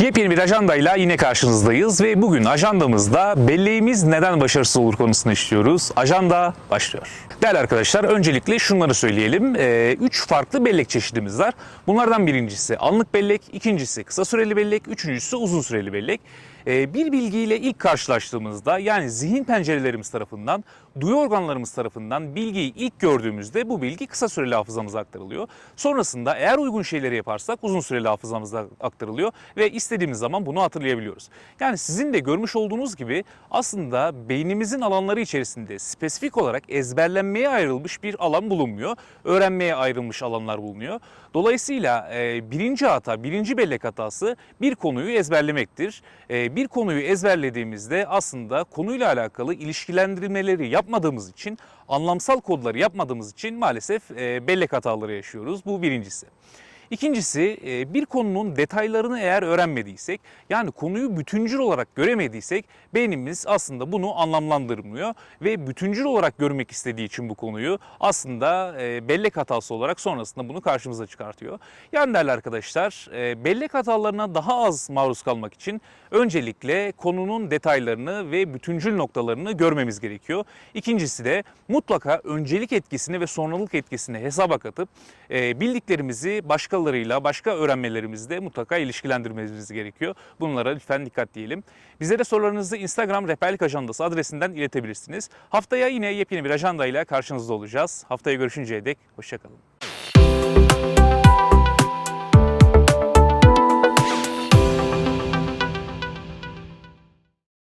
Yepyeni bir ajandayla yine karşınızdayız ve bugün ajandamızda belleğimiz neden başarısız olur konusunu işliyoruz. Ajanda başlıyor. Değerli arkadaşlar öncelikle şunları söyleyelim. 3 farklı bellek çeşidimiz var. Bunlardan birincisi anlık bellek, ikincisi kısa süreli bellek, üçüncüsü uzun süreli bellek. Ee, Bir bilgiyle ilk karşılaştığımızda yani zihin pencerelerimiz tarafından, duyu organlarımız tarafından bilgiyi ilk gördüğümüzde bu bilgi kısa süreli hafızamıza aktarılıyor. Sonrasında eğer uygun şeyleri yaparsak uzun süreli hafızamıza aktarılıyor ve istediğimiz zaman bunu hatırlayabiliyoruz. Yani sizin de görmüş olduğunuz gibi aslında beynimizin alanları içerisinde spesifik olarak ezberlenmeye ayrılmış bir alan bulunmuyor. Öğrenmeye ayrılmış alanlar bulunuyor. Dolayısıyla e, birinci hata, birinci bellek hatası bir konuyu ezberlemektir. E, bir konuyu ezberlediğimizde aslında konuyla alakalı ilişkilendirmeleri yapmadığımız için, anlamsal kodları yapmadığımız için maalesef e, bellek hataları yaşıyoruz. Bu birincisi. İkincisi e, bir konunun detaylarını eğer öğrenmediysek yani konuyu bütüncül olarak göremediysek beynimiz aslında bunu anlamlandırmıyor ve bütüncül olarak görmek istediği için bu konuyu aslında e, bellek hatası olarak sonrasında bunu karşımıza çıkartıyor. Yani değerli arkadaşlar e, bellek hatalarına daha az maruz kalmak için öncelikle konunun detaylarını ve bütüncül noktalarını görmemiz gerekiyor. İkincisi de mutlaka öncelik etkisini ve sonralık etkisini hesaba katıp bildiklerimizi başkalarıyla, başka öğrenmelerimizde mutlaka ilişkilendirmemiz gerekiyor. Bunlara lütfen dikkat diyelim. Bizlere sorularınızı Instagram Rehberlik Ajandası adresinden iletebilirsiniz. Haftaya yine yepyeni bir ajandayla karşınızda olacağız. Haftaya görüşünceye dek hoşçakalın.